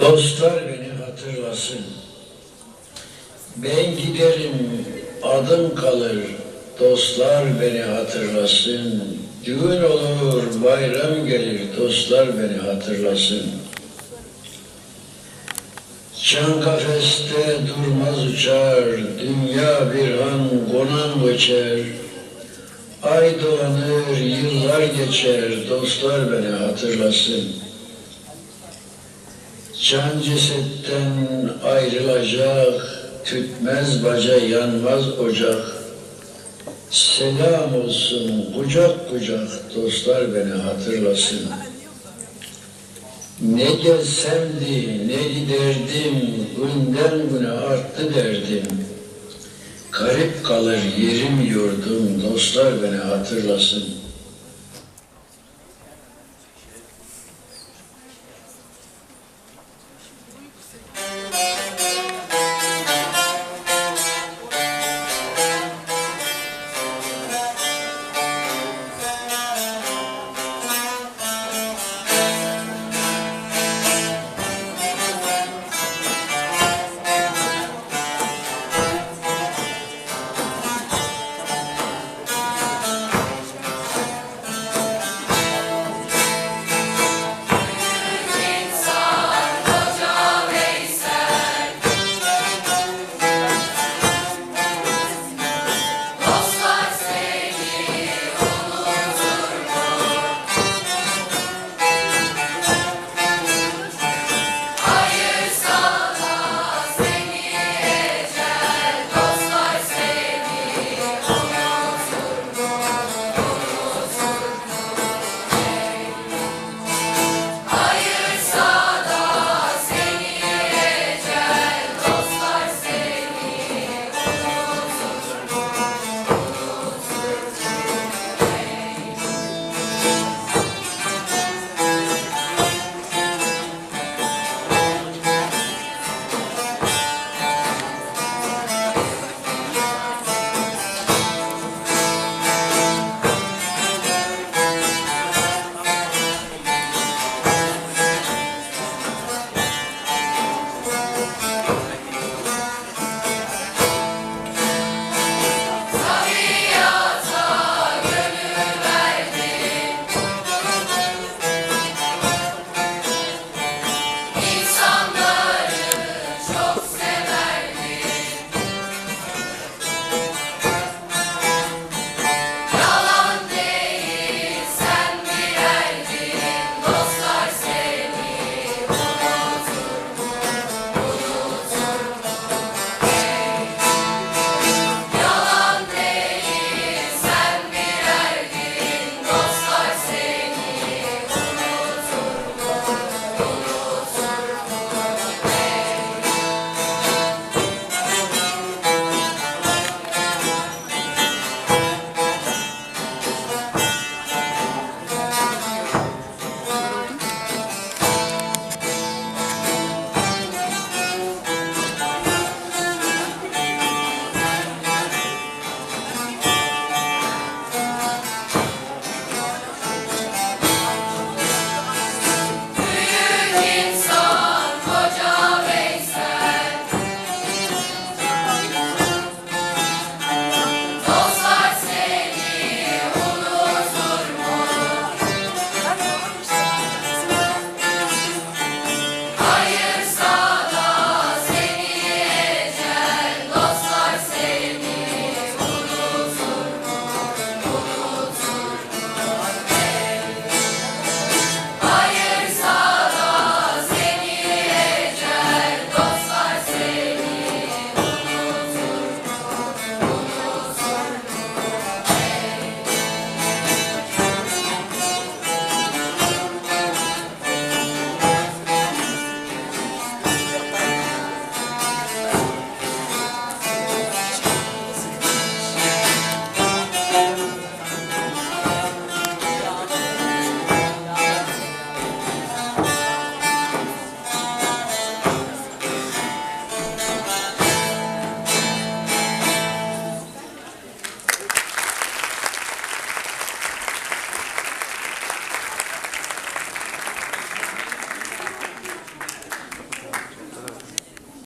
Dostlar beni hatırlasın. Ben giderim, adım kalır. Dostlar beni hatırlasın. Düğün olur, bayram gelir. Dostlar beni hatırlasın. Can kafeste durmaz uçar, dünya bir an konan göçer. Ay dolanır, yıllar geçer, dostlar beni hatırlasın. Can cesetten ayrılacak, tütmez baca yanmaz ocak. Selam olsun kucak kucak, dostlar beni hatırlasın. Ne gelsemdi, ne giderdim, günden güne arttı derdim. Garip kalır yerim yurdum, dostlar beni hatırlasın.